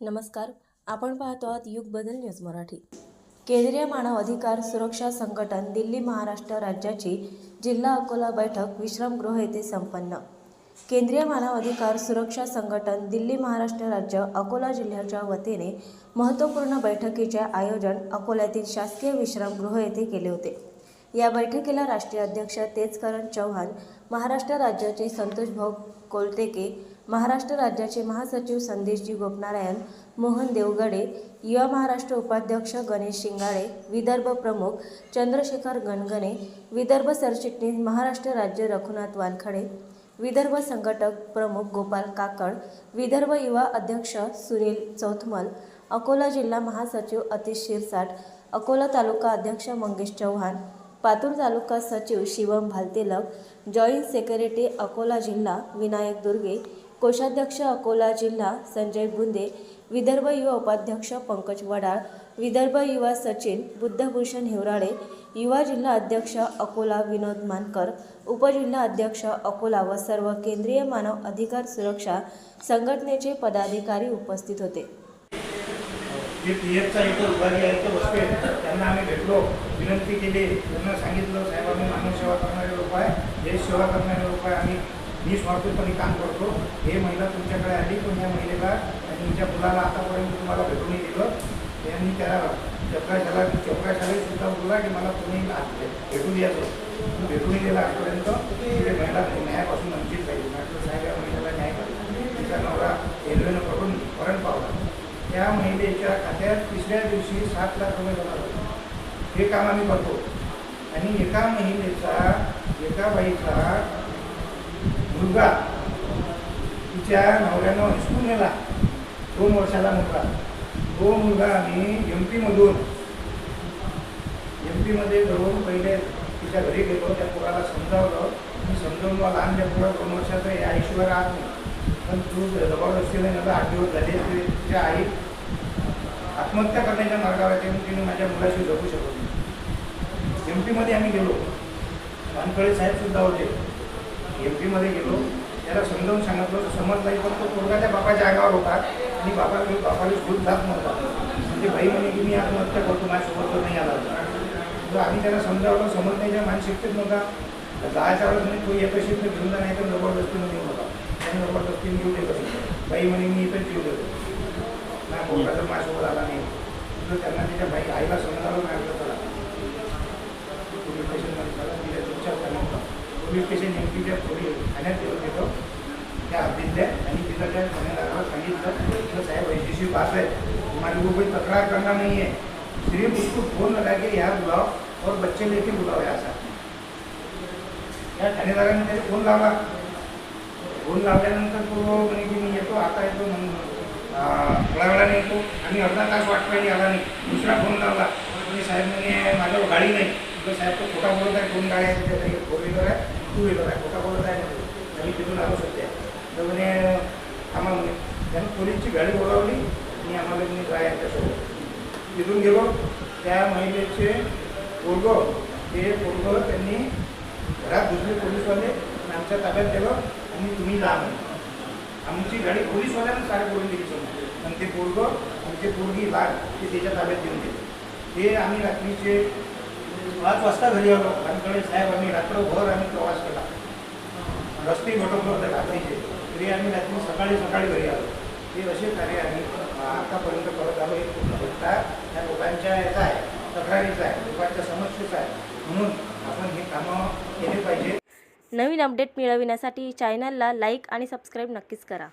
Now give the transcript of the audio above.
नमस्कार. आपण पाहतो आहात युग बदल न्यूज मराठी. केंद्रीय मानव अधिकार सुरक्षा संघटन दिल्ली महाराष्ट्र राज्याची जिल्हा अकोला बैठक विश्रामगृह येथे संपन्न. केंद्रीय मानव अधिकार सुरक्षा संघटन दिल्ली महाराष्ट्र राज्य अकोला जिल्ह्याच्या वतीने महत्त्वपूर्ण बैठकीचे आयोजन अकोल्यातील शासकीय विश्रामगृह येथे केले होते. या बैठकीला राष्ट्रीय अध्यक्ष तेजकरण चव्हाण महाराष्ट्र राज्याचे संतोषभाऊ कोलतेके महाराष्ट्र राज्याचे महासचिव संदेशजी गोपनारायण मोहन देवगडे युवा महाराष्ट्र उपाध्यक्ष गणेश शिंगाळे विदर्भ प्रमुख चंद्रशेखर गणगणे विदर्भ सरचिटणीस महाराष्ट्र राज्य रघुनाथ वानखडे विदर्भ संघटक प्रमुख गोपाल काकड विदर्भ युवा अध्यक्ष सुनील चौथमल अकोला जिल्हा महासचिव अतिश शिरसाट अकोला तालुका अध्यक्ष मंगेश चव्हाण पातूर तालुका सचिव शिवम भालतेलक जॉईंट सेक्रेटरी अकोला जिल्हा विनायक दुर्गे कोषाध्यक्ष अकोला जिल्हा संजय बुंदे विदर्भ युवा उपाध्यक्ष पंकज वडाळ विदर्भ युवा सचिन बुद्धभूषण हिवराळे युवा जिल्हा अध्यक्ष अकोला विनोद मानकर उपजिल्हा अध्यक्ष अकोला व सर्व केंद्रीय मानव अधिकार सुरक्षा संघटनेचे पदाधिकारी उपस्थित होते. जे पी एफचा इथं विभागीय आयुक्त बसले त्यांना आम्ही भेटलो विनंती केली. त्यांना सांगितलं साहेब आम्ही मानवसेवा करणारे लोक आहे. देश सेवा करणारे लोक आहे. आम्ही मी स्वार्थपणे काम करतो. हे महिला तुमच्याकडे आली पण या महिलेला आणि हिच्या मुलाला आतापर्यंत तुम्हाला भेटून दिलं. त्यांनी त्याला चपराशाला चपराशाला सुद्धा बोलला की मला तुम्ही भेटून द्यायचं भेटून दिलेला आजपर्यंत. तिथे महिला न्यायापासून वंचित राहील. डॉक्टर साहेब या महिलेला न्याय करा. तिचा नवरा रेल्वेनं पकडून मरण पावला. त्या महिलेच्या खात्यात तिसऱ्या दिवशी सात लाख रुपये जमा झाले. हे काम आम्ही करतो. आणि एका महिलेचा एका बाईचा मुलगा. तिच्या नवऱ्यानं हिसकून नेला. दोन वर्षाला मुलगा. तो मुलगा आम्ही एम पीमधून एम पीमध्ये जाऊन पहिले तिच्या घरी गेलो. त्या पोराला समजावलं. मी समजावून मला लहान त्या पोरा दोन वर्षाचं या आईशिवाय राहत नाही. पण तू जबरदस्तीने मला आठ दिवस झाले ते तिच्या आई आत्महत्या करण्याच्या मार्गावर आहे. तिने माझ्या मुलाशी जगू शकत नाही. एम पीमध्ये आम्ही गेलो. वानखळे साहेबसुद्धा होते. एम पीमध्ये गेलो. त्याला समजावून सांगितलं तर समज नाही पण तो पोरगा त्या बापाच्या अंगावर होता आणि बापा बापाला भूत जात नव्हता म्हणजे भाई म्हणे की मी आत्महत्या करतो माझ्यासोबत तर नाही आला होता. तर आम्ही त्याला समजावलं समजण्याच्या मानसिकतेत नव्हता. तर दहाच्या वेळेस म्हणजे तो येतो शिफ्ट घेऊन जा नाही तर जबरदस्तीनं येऊ नका त्याने जबरदस्तीने येऊ देत असेल बाई म्हणे मी इथंच येऊ देतो नाही पोरगा तर माझ्यासोबत आला नाही. तर त्यांना त्याच्या भाई आईला समजावलं नाही आपलं त्याला चला. पोलीस स्टेशन एमपीच्या थोडी ठाण्यात येऊन देतो त्या हद्दीतल्या आणि तिथं त्या ठाण्यादाराला सांगितलं तर साहेब ऐंशी पास आहे हमारी को कोई तकरार करना नहीं है। सिर्फ उसको फोन लगा के यहाँ बुलाओ और बच्चे लेके बुलाओ असा या ठाणेदाराने त्याला फोन लावला फोन लावल्यानंतर तो म्हणे की मी येतो आता येतो म्हणून थोड्या वेळाने येतो आणि अर्धा तास वाट पाहिली आला नाही. दुसरा फोन लावला. म्हणजे साहेब म्हणे माझ्यावर गाडी नाही. म्हटलं साहेब तो खोटा बोलत आहे. दोन गाड्या आहेत त्याच्या फोर व्हीलर आहे. टू व्हीलर आहे खोटा बोलत काय म्हणे. आम्ही तिथून आलो सध्या तर म्हणे थांबा म्हणे त्यानं पोलीसची गाडी बोलावली आणि आम्हाला मी जाय त्याच्यासोबत तिथून गेलो त्या महिलेचे पोरग ते पोरगं त्यांनी घरात दुसरे पोलीसवाले आणि आमच्या ताब्यात दिलं आणि तुम्ही जा आमची गाडी पोलीसवाल्यानं सारे करून दिली समोर आणि ते पोरगं आमचे पोरगी लाग ते त्याच्या ताब्यात देऊन दिले हे आम्ही रात्रीचे पाच वाजता घरी आलो. वानकडे साहेब आम्ही रात्रभर आम्ही प्रवास केला. रस्ते भटकलो होते रात्रीचे. तरी आम्ही रात्री सकाळी सकाळी घरी आलो. हे असे कार्य आम्ही आतापर्यंत करत आलो. हे पूर्ण त्या लोकांच्या याचा आहे तक्रारीचा आहे लोकांच्या समस्येचा आहे. म्हणून आपण हे कामं केले पाहिजे. नवीन अपडेट मिळविण्यासाठी चॅनलला लाईक आणि सबस्क्राईब नक्कीच करा.